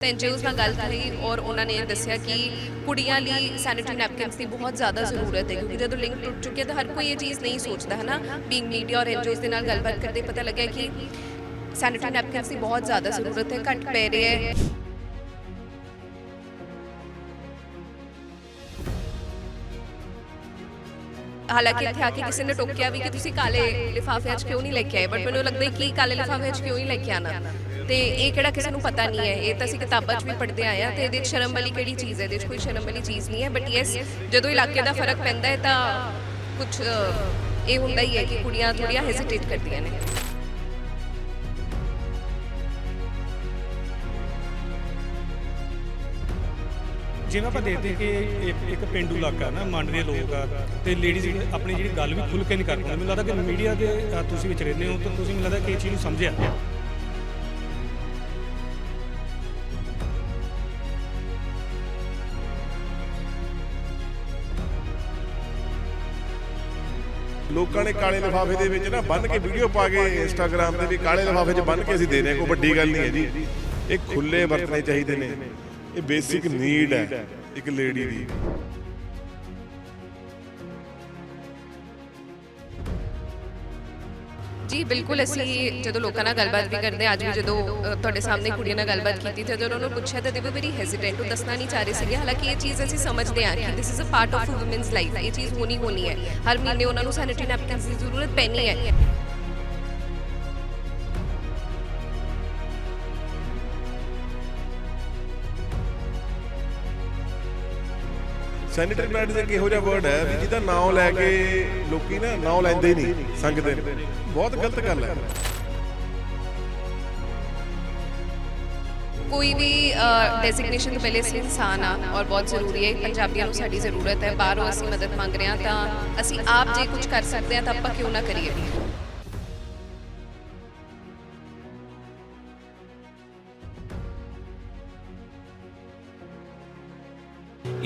NGOs ਨਾਲ ਗੱਲ ਕਰੀ ਔਰ ਉਹਨਾਂ ਨੇ ਦੱਸਿਆ ਕਿ ਕੁੜੀਆਂ ਲਈ ਸੈਨੀਟਰੀ ਨੈਪਕਿਨਸ ਦੀ ਬਹੁਤ ਜ਼ਿਆਦਾ ਜ਼ਰੂਰਤ ਹੈ, ਕਿਉਂਕਿ ਜਦੋਂ ਲਿੰਕ ਟੁੱਟ ਚੁੱਕੇ ਤਾਂ ਹਰ ਕੋਈ ਇਹ ਚੀਜ਼ ਨਹੀਂ ਸੋਚਦਾ ਹੈ ਨਾ ਬੀਇੰਗ ਮੀਡੀਆ ਔਰ ਐਨਜੀਓਜ਼ ਦੇ ਨਾਲ ਗੱਲਬਾਤ ਕਰਦੇ ਪਤਾ ਲੱਗਿਆ ਕਿ ਸੈਨੀਟਰੀ ਨੈਪਕਿਨਸ ਦੀ ਬਹੁਤ ਜ਼ਿਆਦਾ ਜ਼ਰੂਰਤ ਹੈ, ਘੱਟ ਪੈ ਰਿਹਾ ਹੈ। ਹਾਲਾਂਕਿ ਇੱਥੇ ਆ ਕੇ ਕਿਸੇ ਨੇ ਟੋਕਿਆ ਵੀ ਕਿ ਤੁਸੀਂ ਕਾਲੇ ਲਿਫਾਫੇ 'ਚ ਕਿਉਂ ਨਹੀਂ ਲੈ ਕੇ ਆਏ ਬਟ ਮੈਨੂੰ ਲੱਗਦਾ ਕਿ ਕਾਲੇ ਲਿਫਾਫੇ 'ਚ ਕਿਉਂ ਨਹੀਂ ਲੈ ਕੇ ਆਣਾ ਤੇ ਇਹ ਕਿਹੜਾ ਕਿਸੇ ਨੂੰ ਪਤਾ ਨਹੀਂ ਹੈ। ਇਹ ਤਾਂ ਅਸੀਂ ਕਿਤਾਬਾਂ 'ਚ ਵੀ ਪੜ੍ਹਦੇ ਆਏ ਆ ਤੇ ਇਹਦੇ 'ਚ ਸ਼ਰਮ ਵਾਲੀ ਕਿਹੜੀ ਚੀਜ਼ ਹੈ? ਇਹਦੇ 'ਚ ਕੋਈ ਸ਼ਰਮ ਵਾਲੀ ਚੀਜ਼ ਨਹੀਂ ਹੈ। ਬਟ ਯੈਸ ਜਦੋਂ ਇਲਾਕੇ ਦਾ ਫ਼ਰਕ ਪੈਂਦਾ ਹੈ ਤਾਂ ਕੁਝ ਇਹ ਹੁੰਦਾ ਹੀ ਹੈ ਕਿ ਕੁੜੀਆਂ ਥੋੜੀਆਂ ਹੈਜ਼ਿਟੇਟ ਕਰਦੀਆਂ ਨੇ। ਜਿਵੇਂ ਆਪਾਂ ਦੇਖਦੇ ਕਿ ਇੱਕ- ਪਿੰਡੂ ਇਲਾਕਾ ਨਾ, ਮੰਡ ਦੇ ਲੋਕ ਆ, ਤੇ ਲੇਡੀਜ਼ ਆਪਣੀ ਜਿਹੜੀ ਗੱਲ ਵੀ ਖੁੱਲ੍ਹ ਕੇ ਨਹੀਂ ਕਰ ਪਾਉਂਦੇ ਮੈਨੂੰ ਲੱਗਦਾ ਕਿ ਮੀਡੀਆ ਦੇ ਤੁਸੀਂ ਵਿੱਚ ਰਹਿੰਦੇ ਹੋ, ਤਾਂ ਤੁਸੀਂ ਮੈਨੂੰ ਲੱਗਦਾ ਕਿ ਇਹ ਚੀਜ਼ ਨੂੰ ਸਮਝਿਆ। ਲੋਕਾਂ ਨੇ ਕਾਲੇ ਲਿਫਾਫੇ ਦੇ ਵਿੱਚ ਨਾ ਬੰਨ ਕੇ ਵੀਡੀਓ ਪਾ ਕੇ ਇੰਸਟਾਗ੍ਰam ਤੇ ਵੀ ਕਾਲੇ ਲਿਫਾਫੇ 'ਚ ਬੰਨ ਕੇ ਅਸੀਂ ਦੇ ਰਹੇ ਹਾਂ ਕੋਈ ਵੱਡੀ ਗੱਲ ਨਹੀਂ ਹੈ ਜੀ। ਇਹ ਖੁੱਲੇ ਵਰਤਣੇ ਚਾਹੀਦੇ ਨੇ। ਇਹ ਬੇਸਿਕ ਨੀਡ ਹੈ ਇੱਕ ਲੇਡੀ ਦੀ। ਜੀ ਬਿਲਕੁਲ ਅਸੀਂ ਜਦੋਂ ਲੋਕਾਂ ਨਾਲ ਗੱਲਬਾਤ ਵੀ ਕਰਦੇ ਹਾਂ, ਅੱਜ ਵੀ ਜਦੋਂ ਅ, ਤੁਹਾਡੇ ਸਾਹਮਣੇ ਕੁੜੀਆਂ ਨਾਲ ਗੱਲਬਾਤ ਕੀਤੀ ਤੇ ਜਦੋਂ ਉਹਨਾਂ ਨੂੰ ਪੁੱਛਿਆ ਤਾਂ ਦੇ ਵੀ ਵੈਰੀ ਹੈਜ਼ਿਟੈਂਟ ਉਹ ਦੱਸਣਾ ਨਹੀਂ ਚਾਹ ਰਹੇ ਸੀਗੇ। ਹਾਲਾਂਕਿ ਇਹ ਚੀਜ਼ ਅਸੀਂ ਸਮਝਦੇ ਹਾਂ ਕਿ this is a part of women's life ਇਹ ਚੀਜ਼ ਹੋਣੀ ਹੋਣੀ ਹੈ। ਹਰ ਮਹੀਨੇ ਉਹਨਾਂ ਨੂੰ ਸੈਨੀਟਰੀ ਨੈਪਕਿਨਸ ਦੀ ਜ਼ਰੂਰਤ ਪੈਣੀ ਹੈ। ਸੈਨੀਟਰੀ ਪੈਡ ਦੇ ਇਹੋ ਜਿਹਾ ਵਰਡ ਹੈ ਵੀ ਜਿਹਦਾ ਨਾਮ ਲੈ ਕੇ ਲੋਕੀ ਨਾ ਨਾਮ ਲੈਂਦੇ ਹੀ ਨਹੀਂ, ਸੰਗਦੇ ਨੇ ਬਹੁਤ ਗਲਤ ਗੱਲ ਹੈ। ਕੋਈ ਵੀ ਡੈਜ਼ਿਗਨੇਸ਼ਨ ਤੋਂ ਪਹਿਲੇ ਅਸੀਂ ਇਨਸਾਨ ਆ ਔਰ ਬਹੁਤ ਜ਼ਰੂਰੀ ਹੈ, ਪੰਜਾਬੀਆਂ ਨੂੰ ਸਾਡੀ ਜ਼ਰੂਰਤ ਹੈ। ਬਾਹਰੋਂ ਅਸੀਂ ਮਦਦ ਮੰਗ ਰਹੇ ਹਾਂ ਤਾਂ ਅਸੀਂ ਆਪ ਜੇ ਕੁਝ ਕਰ ਸਕਦੇ ਹਾਂ ਤਾਂ ਆਪਾਂ ਕਿਉਂ ਨਾ ਕਰੀਏ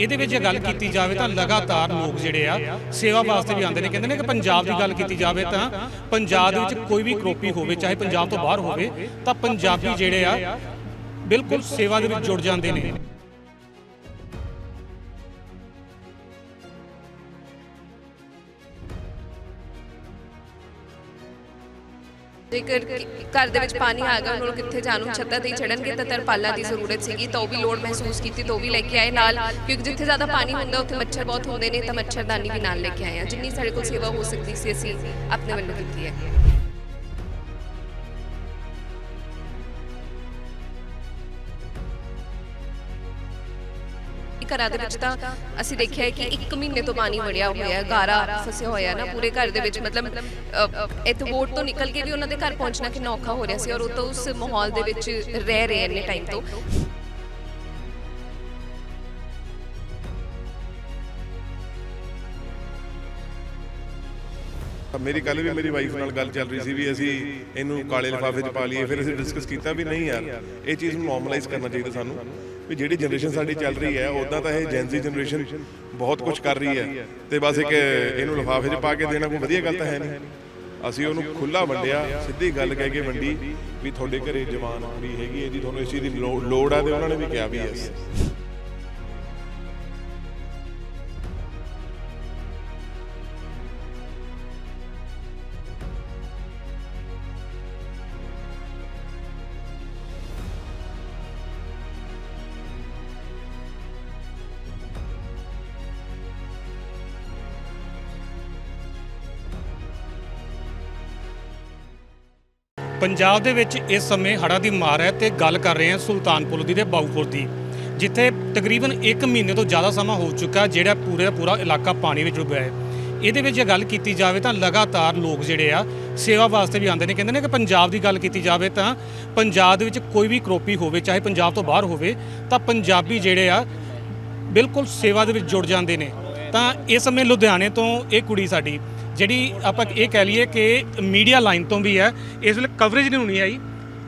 ਇਹਦੇ ਵਿੱਚ ਜੇ ਗੱਲ ਕੀਤੀ ਜਾਵੇ ਤਾਂ ਲਗਾਤਾਰ ਲੋਕ ਜਿਹੜੇ ਆ ਸੇਵਾ ਵਾਸਤੇ ਵੀ ਆਉਂਦੇ ਨੇ। ਕਹਿੰਦੇ ਨੇ ਕਿ ਪੰਜਾਬ ਦੀ ਗੱਲ ਕੀਤੀ ਜਾਵੇ ਤਾਂ ਪੰਜਾਬ ਦੇ ਵਿੱਚ ਕੋਈ ਵੀ ਕਰੋਪੀ ਹੋਵੇ, ਚਾਹੇ ਪੰਜਾਬ ਤੋਂ ਬਾਹਰ ਹੋਵੇ, ਤਾਂ ਪੰਜਾਬੀ ਜਿਹੜੇ ਆ ਬਿਲਕੁਲ ਸੇਵਾ ਦੇ ਵਿੱਚ ਜੁੜ ਜਾਂਦੇ ਨੇ। ਜੇਕਰ ਘਰ ਦੇ ਵਿੱਚ ਪਾਣੀ ਆ ਗਿਆ ਉਹਨਾਂ ਨੂੰ ਕਿੱਥੇ ਜਾਣ ਨੂੰ ਛੱਤਾਂ ਤੇ ਚੜਨਗੇ ਤਾਂ ਤਰਪਾਲਾਂ ਦੀ ਜ਼ਰੂਰਤ ਸੀਗੀ, ਤਾਂ ਉਹ ਵੀ ਲੋੜ ਮਹਿਸੂਸ ਕੀਤੀ, ਤਾਂ ਉਹ ਵੀ ਲੈ ਕੇ ਆਏ ਨਾਲ, ਕਿਉਂਕਿ ਜਿੱਥੇ ਜ਼ਿਆਦਾ ਪਾਣੀ ਹੁੰਦਾ, ਉੱਥੇ ਮੱਛਰ ਬਹੁਤ ਹੁੰਦੇ ਨੇ, ਤਾਂ ਮੱਛਰਦਾਨੀ ਵੀ ਨਾਲ ਲੈ ਕੇ ਆਏ ਆ। ਜਿੰਨੀ ਸਾਡੇ ਕੋਲ ਸੇਵਾ ਹੋ ਸਕਦੀ ਸੀ, ਅਸੀਂ ਆਪਣੇ ਵੱਲੋਂ ਕੀਤੀ ਹੈ। ਘਰਾਂ ਦੇ ਵਿੱਚ ਤਾਂ ਅਸੀਂ ਦੇਖਿਆ ਹੈ ਕਿ 1 ਮਹੀਨੇ ਤੋਂ ਪਾਣੀ ਵੜਿਆ ਹੋਇਆ ਹੈ, ਗਾਰਾ ਫਸਿਆ ਹੋਇਆ ਨਾ ਪੂਰੇ ਘਰ ਦੇ ਵਿੱਚ। ਮਤਲਬ ਇੱਥੇ ਬੋਟ ਤੋਂ ਨਿਕਲ ਕੇ ਵੀ ਉਹਨਾਂ ਦੇ ਘਰ ਪਹੁੰਚਣਾ ਕਿੰਨਾ ਔਖਾ ਹੋ ਰਿਹਾ ਸੀ ਔਰ ਉਹ ਤਾਂ ਉਸ ਮਾਹੌਲ ਦੇ ਵਿੱਚ ਰਹਿ ਰਹੇ ਇੰਨੇ ਟਾਈਮ ਤੋਂ। ਮੇਰੀ ਕੱਲ ਵੀ ਮੇਰੀ ਵਾਈਫ ਨਾਲ ਗੱਲ ਚੱਲ ਰਹੀ ਸੀ ਵੀ ਅਸੀਂ ਇਹਨੂੰ ਕਾਲੇ ਲਿਫਾਫੇ 'ਚ ਪਾ ਲਈਏ, ਫਿਰ ਅਸੀਂ ਡਿਸਕਸ ਕੀਤਾ ਵੀ ਨਹੀਂ ਯਾਰ, ਇਹ ਚੀਜ਼ ਨੂੰ ਨਾਰਮਲਾਈਜ਼ ਕਰਨਾ ਚਾਹੀਦਾ ਸਾਨੂੰ। ਵੀ ਜਿਹੜੀ ਜਨਰੇਸ਼ਨ ਸਾਡੀ ਚੱਲ ਰਹੀ ਹੈ ਉਦਾਂ ਤਾਂ ਇਹ ਜੈਨਜ਼ੀ ਜਨਰੇਸ਼ਨ ਬਹੁਤ ਕੁਝ ਕਰ ਰਹੀ ਹੈ। ਤੇ ਬਸ ਇੱਕ ਇਹਨੂੰ ਲਿਫਾਫੇ 'ਚ ਪਾ ਕੇ ਦੇਣਾ ਕੋਈ ਵਧੀਆ ਗੱਲ ਤਾਂ ਹੈ ਨਹੀਂ। ਅਸੀਂ ਉਹਨੂੰ ਖੁੱਲਾ ਵੰਡਿਆ ਸਿੱਧੀ ਗੱਲ ਕਹਿ ਕੇ ਵੰਡੀ ਵੀ ਤੁਹਾਡੇ ਘਰੇ ਜਵਾਨ ਕੁੜੀ ਹੈਗੀ ਹੈ ਜੀ ਤੁਹਾਨੂੰ ਇਸ ਚੀਜ਼ ਦੀ ਲੋੜ ਆ ਤੇ ਉਹਨਾਂ ਨੇ ਵੀ ਕਿਹਾ ਵੀ ਯੈਸ ਪੰਜਾਬ ਦੇ ਵਿੱਚ ਇਸ ਸਮੇਂ ਹੜ੍ਹਾਂ ਦੀ ਮਾਰ ਹੈ ਤੇ ਗੱਲ ਕਰ ਰਹੇ ਹਾਂ ਸੁਲਤਾਨਪੁਰ ਦੀ ਤੇ ਬਾਊਪੁਰ ਦੀ, ਜਿੱਥੇ ਤਕਰੀਬਨ 1 ਮਹੀਨੇ ਤੋਂ ਜ਼ਿਆਦਾ ਸਮਾਂ ਹੋ ਚੁੱਕਾ ਜਿਹੜਾ ਪੂਰੇ ਦਾ ਪੂਰਾ ਇਲਾਕਾ ਪਾਣੀ ਵਿੱਚ ਡੁੱਬਿਆ ਹੈ। ਇਹਦੇ ਵਿੱਚ ਜੇ ਗੱਲ ਕੀਤੀ ਜਾਵੇ ਤਾਂ ਲਗਾਤਾਰ ਲੋਕ ਜਿਹੜੇ ਆ, ਸੇਵਾ ਵਾਸਤੇ ਵੀ ਆਉਂਦੇ ਨੇ, ਕਹਿੰਦੇ ਨੇ ਕਿ ਪੰਜਾਬ ਦੀ ਗੱਲ ਕੀਤੀ ਜਾਵੇ ਤਾਂ ਪੰਜਾਬ ਦੇ ਵਿੱਚ ਕੋਈ ਵੀ ਕਰੋਪੀ ਹੋਵੇ, ਚਾਹੇ ਪੰਜਾਬ ਤੋਂ ਬਾਹਰ ਹੋਵੇ, ਤਾਂ ਪੰਜਾਬੀ ਜਿਹੜੇ ਆ, ਬਿਲਕੁਲ ਸੇਵਾ ਦੇ ਵਿੱਚ ਜੁੜ ਜਾਂਦੇ ਨੇ। ਤਾਂ ਇਸ ਸਮੇਂ ਲੁਧਿਆਣੇ ਤੋਂ ਇਹ ਕੁੜੀ ਸਾਡੀ ਜਿਹੜੀ ਆਪਾਂ ਇਹ ਕਹਿ ਲਈਏ ਕਿ ਮੀਡੀਆ ਲਾਈਨ ਤੋਂ ਵੀ ਹੈ ਇਸ ਵੇਲੇ ਕਵਰੇਜ ਨਹੀਂ ਹੋਣੀ ਆਈ।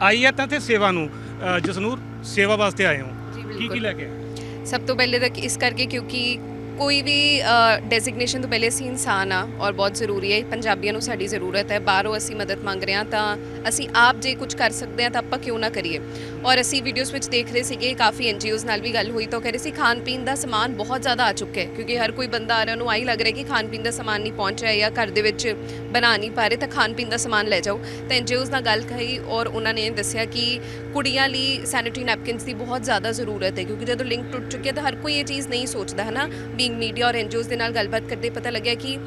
ਆਈ ਹੈ ਤਾਂ ਤੇ ਸੇਵਾ ਨੂੰ ਅ, ਜਸਨੂਰ ਸੇਵਾ ਵਾਸਤੇ ਆਏ ਹੋ। ਜੀ, ਕੀ ਕੀ ਬਿਲਕੁਲ। ਲੈ ਕੇ ਆਏ? ਸਭ ਤੋਂ ਪਹਿਲੇ ਤਾਂ ਇਸ ਕਰਕੇ ਕਿਉਂਕਿ ਕੋਈ ਵੀ ਡੈਜ਼ਿਗਨੇਸ਼ਨ ਤੋਂ ਪਹਿਲੇ ਅਸੀਂ ਇਨਸਾਨ ਆ ਔਰ ਬਹੁਤ ਜ਼ਰੂਰੀ ਹੈ। ਪੰਜਾਬੀਆਂ ਨੂੰ ਸਾਡੀ ਜ਼ਰੂਰਤ ਹੈ। ਬਾਹਰੋਂ ਅਸੀਂ ਮਦਦ ਮੰਗ ਰਹੇ ਹਾਂ ਤਾਂ ਅਸੀਂ ਆਪ ਜੇ ਕੁਝ ਕਰ ਸਕਦੇ ਹਾਂ ਤਾਂ ਆਪਾਂ ਕਿਉਂ ਨਾ ਕਰੀਏ। ਔਰ ਅਸੀਂ ਵੀਡੀਓਜ਼ ਵਿੱਚ ਦੇਖ ਰਹੇ ਸੀਗੇ, ਕਾਫੀ ਐਨਜੀਓਜ਼ ਨਾਲ ਵੀ ਗੱਲ ਹੋਈ ਤਾਂ ਉਹ ਕਹਿ ਰਹੇ ਸੀ, ਖਾਣ ਪੀਣ ਦਾ ਸਮਾਨ ਬਹੁਤ ਜ਼ਿਆਦਾ ਆ ਚੁੱਕਾ ਹੈ, ਕਿਉਂਕਿ ਹਰ ਕੋਈ ਬੰਦਾ ਆ ਰਿਹਾ ਨੂੰ ਆਈ ਲੱਗ ਰਿਹਾ ਕਿ ਖਾਣ ਪੀਣ ਦਾ ਸਮਾਨ ਨਹੀਂ ਪਹੁੰਚ ਰਿਹਾ ਜਾਂ ਘਰ ਦੇ ਵਿੱਚ ਬਣਾ ਨਹੀਂ ਪਾ ਰਹੇ, ਤਾਂ ਖਾਣ ਪੀਣ ਦਾ ਸਮਾਨ ਲੈ ਜਾਓ। ਤਾਂ ਐਨਜੀਓਜ਼ ਨਾਲ ਗੱਲ ਕਹੀ ਔਰ ਉਹਨਾਂ ਨੇ ਦੱਸਿਆ ਕਿ ਕੁੜੀਆਂ ਲਈ ਸੈਨੀਟਰੀ ਨੈਪਕਿਨਸ ਦੀ ਬਹੁਤ ਜ਼ਿਆਦਾ ਜ਼ਰੂਰਤ ਹੈ, ਕਿਉਂਕਿ ਜਦੋਂ ਲਿੰਕ ਟੁੱਟ ਚੁੱਕਿਆ ਤਾਂ ਹਰ ਕੋਈ ਇਹ ਚੀਜ਼ ਨਹੀਂ ਸੋਚਦਾ ਹੈ ਨਾ ਬੀਇੰਗ ਮੀਡੀਆ ਔਰ ਐਨਜੀਓਜ਼ ਦੇ ਨਾਲ ਗੱਲਬਾਤ ਕਰਦੇ ਪਤਾ ਲੱਗਿਆ ਕਿ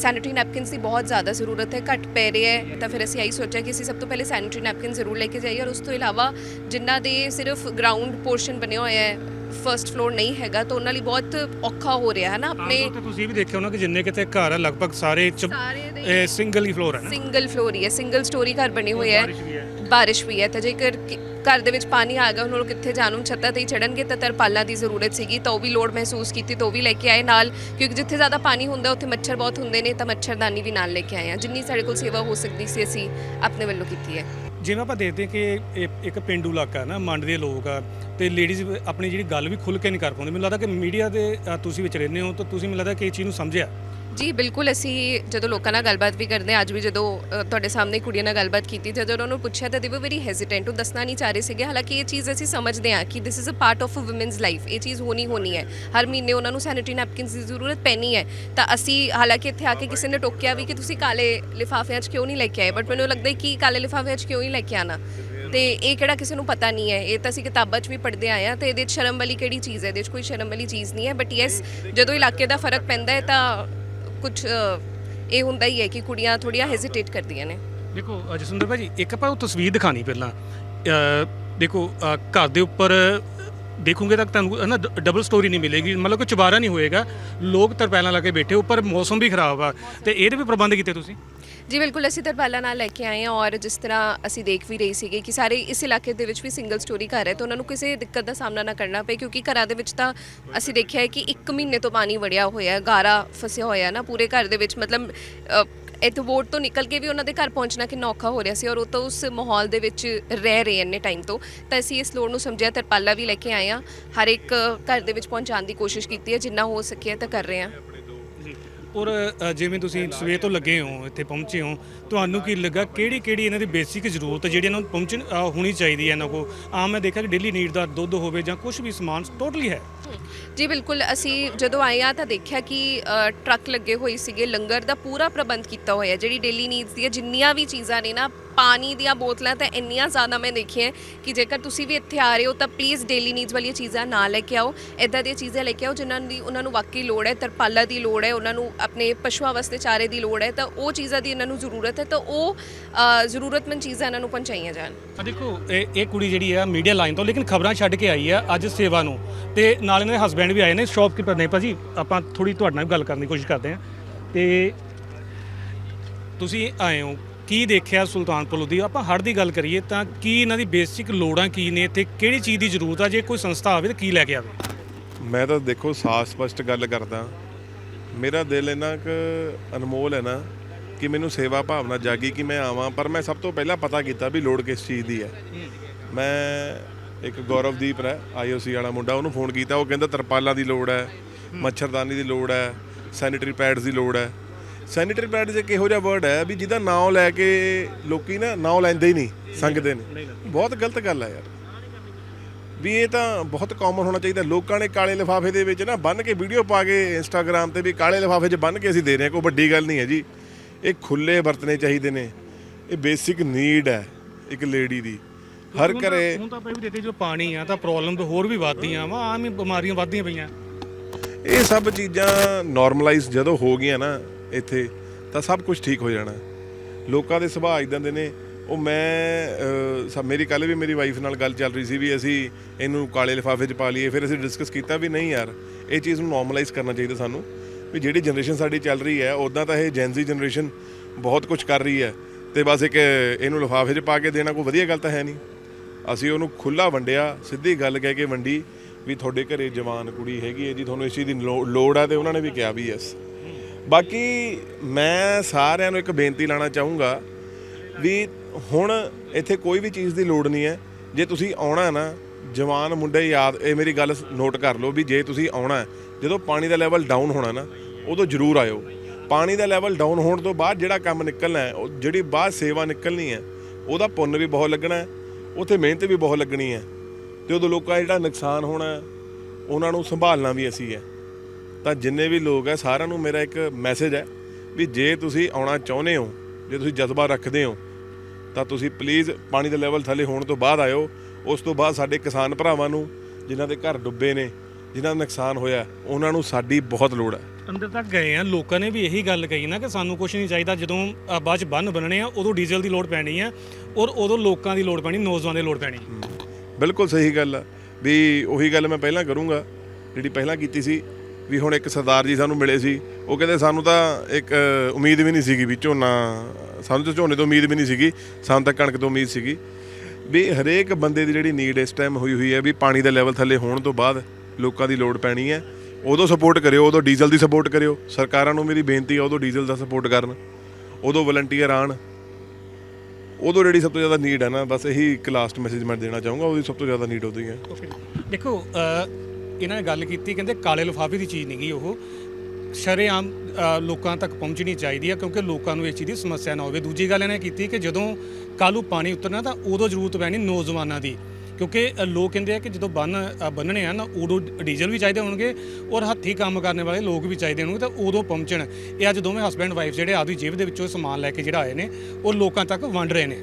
ਸੈਨੀਟਰੀ ਨੈਪਕਿਨਸ ਦੀ ਬਹੁਤ ਜ਼ਿਆਦਾ ਜ਼ਰੂਰਤ ਹੈ ਘੱਟ ਪੈ ਰਿਹਾ ਹੈ ਤਾਂ ਫਿਰ ਅਸੀਂ ਇਹੀ ਸੋਚਿਆ ਕਿ ਅਸੀਂ ਸਭ ਤੋਂ ਪਹਿਲੇ ਸੈਨੀਟਰੀ ਨੈਪਕਿਨ ਜ਼ਰੂਰ ਲੈ ਕੇ ਜਾਈਏ ਔਰ ਉਸ ਤੋਂ ਇਲਾਵਾ ਜਿਨ੍ਹਾਂ ਦੇ ਸਿਰਫ ਗਰਾਊਂਡ ਪੋਰਸ਼ਨ ਬਣਿਆ ਹੋਇਆ ਹੈ ਫਰਸਟ ਫਲੋਰ ਨਹੀਂ ਹੈਗਾ ਤਾਂ ਉਹਨਾਂ ਲਈ ਬਹੁਤ ਔਖਾ ਹੋ ਰਿਹਾ ਹੈ ਨਾ ਆਪਣੇ ਤੁਸੀਂ ਵੀ ਦੇਖਿਆ ਹੋਣਾ ਕਿ ਜਿੰਨੇ ਕਿਤੇ ਘਰ ਆ ਲਗਭਗ ਸਾਰੇ ਸਾਰੇ ਦੇ ਸਿੰਗਲ ਹੀ ਫਲੋਰ ਹੈ ਨਾ। ਸਿੰਗਲ ਫਲੋਰ ਹੀ ਹੈ ਸਿੰਗਲ ਸਟੋਰੀ ਘਰ ਬਣੇ ਹੋਏ ਹੈ। ਬਾਰਿਸ਼ ਵੀ ਹੈ। ਤਾਂ ਜੇਕਰ ਕਿ- ਘਰ ਦੇ ਵਿੱਚ ਪਾਣੀ ਆ ਗਿਆ ਉਹਨਾਂ ਨੂੰ ਕਿੱਥੇ ਜਾਣ ਨੂੰ ਛੱਤਾਂ ਤੇ ਹੀ ਚੜਨਗੇ ਤਾਂ ਤਰਪਾਲਾਂ ਦੀ ਜ਼ਰੂਰਤ ਸੀਗੀ, ਤਾਂ ਉਹ ਵੀ ਲੋੜ ਮਹਿਸੂਸ ਕੀਤੀ, ਤਾਂ ਉਹ ਵੀ ਲੈ ਕੇ ਆਏ ਨਾਲ, ਕਿਉਂਕਿ ਜਿੱਥੇ ਜ਼ਿਆਦਾ ਪਾਣੀ ਹੁੰਦਾ, ਉੱਥੇ ਮੱਛਰ ਬਹੁਤ ਹੁੰਦੇ ਨੇ, ਤਾਂ ਮੱਛਰਦਾਨੀ ਵੀ ਨਾਲ ਲੈ ਕੇ ਆਏ ਆ ਜਿੰਨੀ ਸਾਡੇ ਕੋਲ ਸੇਵਾ ਹੋ ਸਕਦੀ ਸੀ, ਅਸੀਂ ਆਪਣੇ ਵੱਲੋਂ ਕੀਤੀ ਹੈ ਜਿਵੇਂ ਆਪਾਂ ਦੇਖਦੇ ਹਾਂ ਕਿ ਇਹ ਇੱਕ ਪਿੰਡੂ ਇਲਾਕਾ ਨਾ, ਮੰਡ ਦੇ ਲੋਕ ਆ ਤੇ ਲੇਡੀਜ਼ ਆਪਣੀ ਜਿਹੜੀ ਗੱਲ ਵੀ ਖੁੱਲ ਕੇ ਨਹੀਂ ਕਰ ਪਾਉਂਦੇ। ਮੈਨੂੰ ਲੱਗਦਾ ਕਿ ਮੀਡੀਆ ਦੇ ਅ, ਤੁਸੀਂ ਵਿੱਚ ਰਹਿੰਦੇ ਹੋ ਤਾਂ ਤੁਸੀਂ ਮੈਨੂੰ ਲੱਗਦਾ ਕਿ ਇਹ ਚੀਜ਼ ਨੂੰ ਸਮਝਿਆ। ਜੀ ਬਿਲਕੁਲ ਅਸੀਂ ਜਦੋਂ ਲੋਕਾਂ ਨਾਲ ਗੱਲਬਾਤ ਵੀ ਕਰਦੇ ਹਾਂ ਅੱਜ ਵੀ ਜਦੋਂ ਅ, ਤੁਹਾਡੇ ਸਾਹਮਣੇ ਕੁੜੀਆਂ ਨਾਲ ਗੱਲਬਾਤ ਕੀਤੀ ਜਦੋਂ ਉਹਨਾਂ ਨੂੰ ਪੁੱਛਿਆ ਤਾਂ ਦੇ ਵਰ ਵੈਰੀ ਹੈਜ਼ਿਟੈਂਟ ਉਹ ਦੱਸਣਾ ਨਹੀਂ ਚਾਹ ਰਹੇ ਸੀਗੇ। ਹਾਲਾਂਕਿ ਇਹ ਚੀਜ਼ ਅਸੀਂ ਸਮਝਦੇ ਹਾਂ ਕਿ this is a part of uh women's life ਇਹ ਚੀਜ਼ ਹੋਣੀ ਹੋਣੀ ਹੈ। ਹਰ ਮਹੀਨੇ ਉਹਨਾਂ ਨੂੰ ਸੈਨੀਟਰੀ ਨੈਪਕਿਨਸ ਦੀ ਜ਼ਰੂਰਤ ਪੈਣੀ ਹੈ। ਤਾਂ ਅਸੀਂ ਹਾਲਾਂਕਿ ਇੱਥੇ ਆ ਕੇ ਕਿਸੇ ਨੇ ਟੋਕਿਆ ਵੀ ਕਿ ਤੁਸੀਂ ਕਾਲੇ ਲਿਫਾਫਿਆਂ 'ਚ ਕਿਉਂ ਨਹੀਂ ਲੈ ਕੇ ਆਏ ਬਟ ਮੈਨੂੰ ਲੱਗਦਾ ਹੈ ਕਿ ਕਾਲੇ ਲਿਫਾਫਿਆਂ 'ਚ ਕਿਉਂ ਹੀ ਲੈ ਕੇ ਆਣਾ ਤੇ ਇਹ ਕਿਹੜਾ ਕਿਸੇ ਨੂੰ ਪਤਾ ਨਹੀਂ ਹੈ। ਇਹ ਤਾਂ ਅਸੀਂ ਕਿਤਾਬਾਂ 'ਚ ਵੀ ਪੜ੍ਹਦੇ ਆਏ ਆ ਤੇ ਇਹਦੇ 'ਚ ਸ਼ਰਮ ਵਾਲੀ ਕਿਹੜੀ ਚੀਜ਼ ਹੈ? ਇਹਦੇ 'ਚ ਕੋਈ ਸ਼ਰਮ ਵਾਲੀ ਚੀਜ਼ ਨਹੀਂ ਹੈ। ਬਟ ਯੈਸ ਜਦੋਂ ਇਲਾਕੇ ਦਾ ਫ਼ਰਕ ਪੈਂਦਾ ਹੈ ਤਾਂ ਕੁਝ ਇਹ ਹੁੰਦਾ ਹੀ ਹੈ ਕਿ ਕੁੜੀਆਂ ਥੋੜੀਆਂ ਹੈਜ਼ਿਟੇਟ ਕਰਦੀਆਂ ਨੇ। ਦੇਖੋ ਅ, ਜਸਵਿੰਦਰ ਭਾਜੀ ਇੱਕ ਆਪਾਂ ਉਹ ਤਸਵੀਰ ਦਿਖਾਣੀ ਪਹਿਲਾਂ। ਦੇਖੋ ਘਰ ਦੇ ਉੱਪਰ ਦੇਖੋਗੇ ਤਾਂ ਤੁਹਾਨੂੰ ਹੈ ਨਾ ਡਬਲ ਸਟੋਰੀ ਨਹੀਂ ਮਿਲੇਗੀ ਮਤਲਬ ਕਿ ਚੁਬਾਰਾ ਨਹੀਂ ਹੋਏਗਾ। ਲੋਕ ਤਰਪੈਲਾਂ ਲਾ ਕੇ ਬੈਠੇ ਉੱਪਰ ਮੌਸਮ ਵੀ ਖਰਾਬ ਆ। ਤੇ ਇਹਦੇ ਵੀ ਪ੍ਰਬੰਧ ਕੀਤੇ ਤੁਸੀਂ? ਜੀ ਬਿਲਕੁਲ ਅਸੀਂ ਤਰਪਾਲਾਂ ਨਾਲ ਲੈ ਕੇ ਆਏ ਹਾਂ ਔਰ ਜਿਸ ਤਰ੍ਹਾਂ ਅਸੀਂ ਦੇਖ ਵੀ ਰਹੀ ਸੀਗੇ ਕਿ ਸਾਰੇ ਇਸ ਇਲਾਕੇ ਦੇ ਵਿੱਚ ਵੀ ਸਿੰਗਲ ਸਟੋਰੀ ਘਰ ਹੈ ਤਾਂ ਉਹਨਾਂ ਨੂੰ ਕਿਸੇ ਦਿੱਕਤ ਦਾ ਸਾਹਮਣਾ ਨਾ ਕਰਨਾ ਪਏ ਕਿਉਂਕਿ ਘਰਾਂ ਦੇ ਵਿੱਚ ਤਾਂ ਅਸੀਂ ਦੇਖਿਆ ਹੈ ਕਿ 1 ਮਹੀਨੇ ਤੋਂ ਪਾਣੀ ਵੜਿਆ ਹੋਇਆ ਹੈ ਗਾਰਾ ਫਸਿਆ ਹੋਇਆ ਨਾ ਪੂਰੇ ਘਰ ਦੇ ਵਿੱਚ ਮਤਲਬ ਅ, ਇੱਥੇ ਵੋਟ ਤੋਂ ਨਿਕਲ ਕੇ ਵੀ ਉਹਨਾਂ ਦੇ ਘਰ ਪਹੁੰਚਣਾ ਕਿੰਨਾ ਔਖਾ ਹੋ ਰਿਹਾ ਸੀ ਔਰ ਉਹ ਤਾਂ ਉਸ ਮਾਹੌਲ ਦੇ ਵਿੱਚ ਰਹਿ ਰਹੇ ਇੰਨੇ ਟਾਈਮ ਤੋਂ। ਤਾਂ ਅਸੀਂ ਇਸ ਲੋੜ ਨੂੰ ਸਮਝਿਆ, ਤਰਪਾਲਾ ਵੀ ਲੈ ਕੇ ਆਏ ਹਾਂ। ਹਰ ਇੱਕ ਘਰ ਦੇ ਵਿੱਚ ਪਹੁੰਚਾਉਣ ਦੀ ਕੋਸ਼ਿਸ਼ ਕੀਤੀ ਹੈ, ਜਿੰਨਾ ਹੋ ਸਕਿਆ ਤਾਂ ਕਰ ਰਹੇ ਹਾਂ। ਔਰ ਅ, ਜਿਵੇਂ ਤੁਸੀਂ ਸਵੇਰ ਤੋਂ ਲੱਗੇ ਹੋ ਇੱਥੇ ਪਹੁੰਚੇ ਹੋ ਤੁਹਾਨੂੰ ਕੀ ਲੱਗਾ? ਕਿਹੜੀ ਕਿਹੜੀ ਇਹਨਾਂ ਦੀ ਬੇਸਿਕ ਜ਼ਰੂਰਤ ਹੈ ਜਿਹੜੀ ਇਹਨਾਂ ਨੂੰ ਪਹੁੰਚਣ ਅ, ਹੋਣੀ ਚਾਹੀਦੀ ਹੈ ਇਹਨਾਂ ਕੋ ਆਮ ਮੈਂ ਦੇਖਿਆ ਕਿ ਡੇਲੀ ਨੀਡ ਦਾ ਦੁੱਧ ਹੋਵੇ ਜਾਂ ਕੁਝ ਵੀ ਸਮਾਨ ਟੋਟਲੀ ਹੈ। ਜੀ ਬਿਲਕੁਲ ਅਸੀਂ ਜਦੋਂ ਆਏ ਆ ਤਾਂ ਦੇਖਿਆ ਕਿ ਅ, ਟਰੱਕ ਲੱਗੇ ਹੋਏ ਸੀਗੇ ਲੰਗਰ ਦਾ ਪੂਰਾ ਪ੍ਰਬੰਧ ਕੀਤਾ ਹੋਇਆ ਜਿਹੜੀ ਡੇਲੀ ਨੀਡਸ ਦੀਆਂ ਜਿੰਨੀਆਂ ਵੀ ਚੀਜ਼ਾਂ ਨੇ ਨਾ ਪਾਣੀ ਦੀਆਂ ਬੋਤਲਾਂ ਤਾਂ ਇੰਨੀਆਂ ਜ਼ਿਆਦਾ ਮੈਂ ਦੇਖੀਆਂ ਕਿ ਜੇਕਰ ਤੁਸੀਂ ਵੀ ਇੱਥੇ ਆ ਰਹੇ ਹੋ ਤਾਂ ਪਲੀਜ਼ ਡੇਲੀ ਨੀਡਸ ਵਾਲੀਆਂ ਚੀਜ਼ਾਂ ਨਾ ਲੈ ਕੇ ਆਓ। ਇਦਾਂ ਦੀਆਂ ਚੀਜ਼ਾਂ ਲੈ ਕੇ ਆਓ ਜਿਨ੍ਹਾਂ ਦੀ ਉਹਨਾਂ ਨੂੰ ਵਾਕਈ ਲੋੜ ਹੈ ਤਰਪਾਲਾਂ ਦੀ ਲੋੜ ਹੈ ਉਹਨਾਂ ਨੂੰ ਆਪਣੇ ਪਸ਼ੂਆਂ ਵਾਸਤੇ ਚਾਰੇ ਦੀ ਲੋੜ ਹੈ ਤਾਂ ਉਹ ਚੀਜ਼ਾਂ ਦੀ ਇਹਨਾਂ ਨੂੰ ਜ਼ਰੂਰਤ ਹੈ ਤਾਂ ਉਹ ਅ, ਜ਼ਰੂਰਤਮੰਦ ਚੀਜ਼ਾਂ ਇਹਨਾਂ ਨੂੰ ਪਹੁੰਚਾਈਆਂ ਜਾਣ। ਆ ਦੇਖੋ ਇਹ ਇਹ ਕੁੜੀ ਜਿਹੜੀ ਆ ਮੀਡੀਆ ਲਾਈਨ ਤੋਂ ਲੇਕਿਨ ਖਬਰਾਂ ਛੱਡ ਕੇ ਆਈ ਆ ਅੱਜ ਸੇਵਾ ਨੂੰ। ਤੇ ਨਾਲ ਇਹਨਾਂ ਦੇ ਹਸਬੈਂਡ ਵੀ ਆਏ ਨੇ ਸ਼ੌਪਕੀਪਰ ਨੇ। ਭਾਜੀ ਆਪਾਂ ਥੋੜੀ ਤੁਹਾਡੇ ਨਾਲ ਵੀ ਗੱਲ ਕਰਨ ਦੀ ਕੋਸ਼ਿਸ਼ ਕਰਦੇ ਆ ਤੇ ਤੁਸੀਂ ਆਏ ਹੋ ਕੀ ਦੇਖਿਆ ਸੁਲਤਾਨਪੁਰ ਲੋਧੀ ਆਪਾਂ ਹੜ ਦੀ ਗੱਲ ਕਰੀਏ ਤਾਂ ਕੀ ਇਹਨਾਂ ਦੀ ਬੇਸਿਕ ਲੋੜਾਂ ਕੀ ਨੇ ਤੇ ਕਿਹੜੀ ਚੀਜ਼ ਦੀ ਜ਼ਰੂਰਤ ਆ? ਜੇ ਕੋਈ ਸੰਸਥਾ ਆਵੇ ਤਾਂ ਕੀ ਲੈ ਕੇ ਆਵੇ? ਮੈਂ ਤਾਂ ਦੇਖੋ, ਸਾਫ਼ ਸਪਸ਼ਟ ਗੱਲ ਕਰਦਾ। ਮੇਰਾ ਦਿਲ ਇੰਨਾ ਕੁ ਅਨਮੋਲ ਹੈ ਨਾ ਕਿ ਮੈਨੂੰ ਸੇਵਾ ਭਾਵਨਾ ਜਾਗੀ ਕਿ ਮੈਂ ਆਵਾਂ, ਪਰ ਮੈਂ ਸਭ ਤੋਂ ਪਹਿਲਾਂ ਪਤਾ ਕੀਤਾ ਵੀ ਲੋੜ ਕਿਸ ਚੀਜ਼ ਦੀ ਹੈ। ਮੈਂ ਇੱਕ ਗੌਰਵਦੀਪ ਹੈ ਆਈਓਸੀ ਵਾਲਾ ਮੁੰਡਾ, ਉਹਨੂੰ ਫੋਨ ਕੀਤਾ। ਉਹ ਕਹਿੰਦਾ, ਤਰਪਾਲਾਂ ਦੀ ਲੋੜ ਹੈ, ਮੱਛਰਦਾਨੀ ਦੀ ਲੋੜ ਹੈ, ਸੈਨੀਟਰੀ ਪੈਡਸ ਦੀ ਲੋੜ ਹੈ। ਸੈਨੀਟਰੀ ਪੈਡਸ ਇੱਕ ਇਹੋ ਜਿਹਾ ਵਰਡ ਹੈ ਵੀ ਜਿਹਦਾ ਨਾਮ ਲੈ ਕੇ ਲੋਕੀ ਨਾ ਨਾਮ ਲੈਂਦੇ ਹੀ ਨਹੀਂ ਸੰਗਦੇ ਨੇ ਬਹੁਤ ਗਲਤ ਗੱਲ ਹੈ ਯਾਰ। ਵੀ ਇਹ ਤਾਂ ਬਹੁਤ ਕਾਮਨ ਹੋਣਾ ਚਾਹੀਦਾ। ਲੋਕਾਂ ਨੇ ਕਾਲੇ ਲਿਫਾਫੇ ਦੇ ਵਿੱਚ ਨਾ ਬੰਨ ਕੇ ਵੀਡੀਓ ਪਾ ਕੇ ਇੰਸਟਾਗ੍ਰam ਤੇ ਵੀ ਕਾਲੇ ਲਿਫਾਫੇ 'ਚ ਬੰਨ ਕੇ ਅਸੀਂ ਦੇ ਰਹੇ ਹਾਂ ਕੋਈ ਵੱਡੀ ਗੱਲ ਨਹੀਂ ਹੈ ਜੀ। ਇਹ ਖੁੱਲੇ ਵਰਤਨੇ ਚਾਹੀਦੇ ਨੇ। ਇਹ ਬੇਸਿਕ ਨੀਡ ਹੈ ਇੱਕ ਲੇਡੀ ਦੀ। ਹਰ ਘਰੇ ਹੁਣ ਤਾਂ ਇਹ ਵੀ ਦੇਖਦੇ ਜੋ ਪਾਣੀ ਆ ਤਾਂ ਪ੍ਰੋਬਲਮ ਤਾਂ ਹੋਰ ਵੀ ਵੱਧਦੀਆਂ ਵਾ ਆਮ ਹੀ ਬਿਮਾਰੀਆਂ ਵੱਧਦੀਆਂ ਪਈਆਂ। ਇਹ ਸਭ ਚੀਜ਼ਾਂ ਨਾਰਮਲਾਈਜ਼ ਜਦੋਂ ਹੋ ਗਈਆਂ ਨਾ ਇੱਥੇ, ਤਾਂ ਸਭ ਕੁਝ ਠੀਕ ਹੋ ਜਾਣਾ। ਲੋਕਾਂ ਦੇ ਸੁਭਾਅ ਇਦਾਂ ਦੇ ਨੇ। ਉਹ ਮੈਂ ਸ- ਮੇਰੀ ਕੱਲ ਵੀ ਮੇਰੀ ਵਾਈਫ ਨਾਲ ਗੱਲ ਚੱਲ ਰਹੀ ਸੀ ਵੀ ਅਸੀਂ ਇਹਨੂੰ ਕਾਲੇ ਲਿਫਾਫੇ 'ਚ ਪਾ ਲਈਏ, ਫਿਰ ਅਸੀਂ ਡਿਸਕਸ ਕੀਤਾ ਵੀ ਨਹੀਂ ਯਾਰ, ਇਹ ਚੀਜ਼ ਨੂੰ ਨਾਰਮਲਾਈਜ਼ ਕਰਨਾ ਚਾਹੀਦਾ ਸਾਨੂੰ। ਵੀ ਜਿਹੜੀ ਜਨਰੇਸ਼ਨ ਸਾਡੀ ਚੱਲ ਰਹੀ ਹੈ ਉਦਾਂ ਤਾਂ ਇਹ ਜੈਨਜ਼ੀ ਜਨਰੇਸ਼ਨ ਬਹੁਤ ਕੁਝ ਕਰ ਰਹੀ ਹੈ। ਤੇ ਬਸ ਇੱਕ ਇਹਨੂੰ ਲਿਫਾਫੇ 'ਚ ਪਾ ਕੇ ਦੇਣਾ ਕੋਈ ਵਧੀਆ ਗੱਲ ਤਾਂ ਹੈ ਨਹੀਂ। ਅਸੀਂ ਉਹਨੂੰ ਖੁੱਲਾ ਵੰਡਿਆ, ਸਿੱਧੀ ਗੱਲ ਕਹਿ ਕੇ ਵੰਡੀ ਵੀ ਤੁਹਾਡੇ ਘਰੇ ਜਵਾਨ ਕੁੜੀ ਹੈਗੀ ਹੈ ਜੀ, ਤੁਹਾਨੂੰ ਇਸ ਚੀਜ਼ ਦੀ ਲੋੜ ਆ ਤੇ ਉਹਨਾਂ ਨੇ ਵੀ ਕਿਹਾ ਵੀ ਯੈਸ ਬਾਕੀ ਮੈਂ ਸਾਰਿਆਂ ਨੂੰ ਇੱਕ ਬੇਨਤੀ ਲਾਣਾ ਚਾਹੂੰਗਾ ਵੀ ਹੁਣ ਇੱਥੇ ਕੋਈ ਵੀ ਚੀਜ਼ ਦੀ ਲੋੜ ਨਹੀਂ ਹੈ। ਜੇ ਤੁਸੀਂ ਆਉਣਾ ਨਾ, ਜਵਾਨ ਮੁੰਡੇ ਯਾਦ, ਇਹ ਮੇਰੀ ਗੱਲ ਨੋਟ ਕਰ ਲਓ ਵੀ ਜੇ ਤੁਸੀਂ ਆਉਣਾ ਜਦੋਂ ਪਾਣੀ ਦਾ ਲੈਵਲ ਡਾਊਨ ਹੋਣਾ ਨਾ, ਉਦੋਂ ਜ਼ਰੂਰ ਆਇਓ। ਪਾਣੀ ਦਾ ਲੈਵਲ ਡਾਊਨ ਹੋਣ ਤੋਂ ਬਾਅਦ ਜਿਹੜਾ ਕੰਮ ਨਿਕਲਣਾ ਹੈ, ਉਹ ਜਿਹੜੀ ਬਾਅਦ ਸੇਵਾ ਨਿਕਲਣੀ ਹੈ, ਉਹਦਾ ਪੁੰਨ ਵੀ ਬਹੁਤ ਲੱਗਣਾ ਹੈ, ਉੱਥੇ ਮਿਹਨਤ ਵੀ ਬਹੁਤ ਲੱਗਣੀ ਹੈ। ਤੇ ਉਦੋਂ ਲੋਕਾਂ ਦਾ ਜਿਹੜਾ ਨੁਕਸਾਨ ਹੋਣਾ ਉਹਨਾਂ ਨੂੰ ਸੰਭਾਲਣਾ ਵੀ ਅਸੀਂ ਹੈ। ਤਾਂ ਜਿੰਨੇ ਵੀ ਲੋਕ ਹੈ ਸਾਰਿਆਂ ਨੂੰ ਮੇਰਾ ਇੱਕ ਮੈਸੇਜ ਹੈ ਵੀ ਜੇ ਤੁਸੀਂ ਆਉਣਾ ਚਾਹੁੰਦੇ ਹੋ ਜੇ ਤੁਸੀਂ ਜਜ਼ਬਾ ਰੱਖਦੇ ਹੋ ਤਾਂ ਤੁਸੀਂ ਪਲੀਜ਼ ਪਾਣੀ ਦਾ ਲੈਵਲ ਥੱਲੇ ਹੋਣ ਤੋਂ ਬਾਅਦ ਆਇਓ। ਉਸ ਤੋਂ ਬਾਅਦ ਸਾਡੇ ਕਿਸਾਨ ਭਰਾਵਾਂ ਨੂੰ ਜਿਨ੍ਹਾਂ ਦੇ ਘਰ ਡੁੱਬੇ ਨੇ ਜਿਨ੍ਹਾਂ ਦਾ ਨੁਕਸਾਨ ਹੋਇਆ ਉਹਨਾਂ ਨੂੰ ਸਾਡੀ ਬਹੁਤ ਲੋੜ ਹੈ। ਅੰਦਰ ਤੱਕ ਗਏ ਆ ਲੋਕਾਂ ਨੇ ਵੀ ਇਹੀ ਗੱਲ ਕਹੀ ਨਾ ਕਿ ਸਾਨੂੰ ਕੁਝ ਨਹੀਂ ਚਾਹੀਦਾ ਜਦੋਂ ਬਾਅਦ ਚ ਬੰਨ ਬਣਨੇ ਆ ਉਦੋਂ ਡੀਜ਼ਲ ਦੀ ਲੋੜ ਪੈਣੀ ਆ ਔਰ ਉਦੋਂ ਲੋਕਾਂ ਦੀ ਲੋੜ ਪੈਣੀ ਨੌਜਵਾਨ ਦੀ ਲੋੜ ਪੈਣੀ। ਬਿਲਕੁਲ ਸਹੀ ਗੱਲ ਆ ਵੀ ਉਹੀ ਗੱਲ ਮੈਂ ਪਹਿਲਾਂ ਕਰੂੰਗਾ ਜਿਹੜੀ ਪਹਿਲਾਂ ਕੀਤੀ ਸੀ ਵੀ ਹੁਣ ਇੱਕ ਸਰਦਾਰ ਜੀ ਸਾਨੂੰ ਮਿਲੇ ਸੀ। ਉਹ ਕਹਿੰਦੇ ਸਾਨੂੰ ਤਾਂ ਇੱਕ ਉਮੀਦ ਵੀ ਨਹੀਂ ਸੀਗੀ ਵੀ ਝੋਨਾ, ਸਾਨੂੰ ਤਾਂ ਝੋਨੇ ਤੋਂ ਉਮੀਦ ਵੀ ਨਹੀਂ ਸੀਗੀ। ਸਾਨੂੰ ਤਾਂ ਕਣਕ ਤੋਂ ਉਮੀਦ ਸੀਗੀ। ਵੀ ਹਰੇਕ ਬੰਦੇ ਦੀ ਜਿਹੜੀ ਨੀਡ ਇਸ ਟਾਈਮ ਹੋਈ ਹੋਈ ਹੈ ਵੀ ਪਾਣੀ ਦਾ ਲੈਵਲ ਥੱਲੇ ਹੋਣ ਤੋਂ ਬਾਅਦ ਲੋਕਾਂ ਦੀ ਲੋੜ ਪੈਣੀ ਹੈ। ਉਦੋਂ ਸਪੋਰਟ ਕਰਿਓ, ਉਦੋਂ ਡੀਜ਼ਲ ਦੀ ਸਪੋਰਟ ਕਰਿਓ। ਸਰਕਾਰਾਂ ਨੂੰ ਮੇਰੀ ਬੇਨਤੀ ਹੈ, ਉਦੋਂ ਡੀਜ਼ਲ ਦਾ ਸਪੋਰਟ ਕਰਨ। ਉਦੋਂ ਵਲੰਟੀਅਰ ਆਣ ਉਦੋਂ ਜਿਹੜੀ ਸਭ ਤੋਂ ਜ਼ਿਆਦਾ ਨੀਡ ਹੈ ਨਾ, ਬਸ ਇਹੀ ਇੱਕ ਲਾਸਟ ਮੈਸੇਜ ਮੈਂ ਦੇਣਾ ਚਾਹੂੰਗਾ, ਉਹਦੀ ਸਭ ਤੋਂ ਜ਼ਿਆਦਾ ਨੀਡ ਉਹਦੀ ਹੈ। ਦੇਖੋ ਇਹਨਾਂ ਨੇ ਗੱਲ ਕੀਤੀ ਕਹਿੰਦੇ ਕਾਲੇ ਲਿਫਾਫੇ ਦੀ ਚੀਜ਼ ਨਹੀਂ ਨਹੀਂਗੀ ਉਹ। ਸ਼ਰੇਆਮ ਅ, ਲੋਕਾਂ ਤੱਕ ਪਹੁੰਚਣੀ ਚਾਹੀਦੀ ਹੈ ਕਿਉਂਕਿ ਲੋਕਾਂ ਨੂੰ ਇਸ ਚੀਜ਼ ਦੀ ਸਮੱਸਿਆ ਨਾ ਹੋਵੇ। ਦੂਜੀ ਗੱਲ ਇਹਨੇ ਕੀਤੀ ਕਿ ਜਦੋਂ ਕਾਲੂ ਪਾਣੀ ਉਤਰਨਾ ਤਾਂ ਉਦੋਂ ਜ਼ਰੂਰਤ ਪੈਣੀ ਨੌਜਵਾਨਾਂ ਦੀ। ਕਿਉਂਕਿ ਲੋਕ ਕਹਿੰਦੇ ਆ ਕਿ ਜਦੋਂ ਬੰਨ ਅ, ਬੰਨਣੇ ਆ ਨਾ ਉਦੋਂ ਡੀਜ਼ਲ ਵੀ ਚਾਹੀਦੇ ਹੋਣਗੇ ਔਰ ਹੱਥੀਂ ਕੰਮ ਕਰਨ ਵਾਲੇ ਲੋਕ ਵੀ ਚਾਹੀਦੇ ਹੋਣਗੇ ਤਾਂ ਉਦੋਂ ਪਹੁੰਚਣ। ਇਹ ਅੱਜ ਦੋਵੇਂ ਹਸਬੈਂਡ ਵਾਈਫ ਜਿਹੜੇ ਆਪਦੀ ਜੇਬ ਦੇ ਵਿੱਚੋਂ ਸਮਾਨ ਲੈ ਕੇ ਜਿਹੜਾ ਆਏ ਨੇ ਉਹ ਲੋਕਾਂ ਤੱਕ ਵੰਡ ਰਹੇ ਨੇ।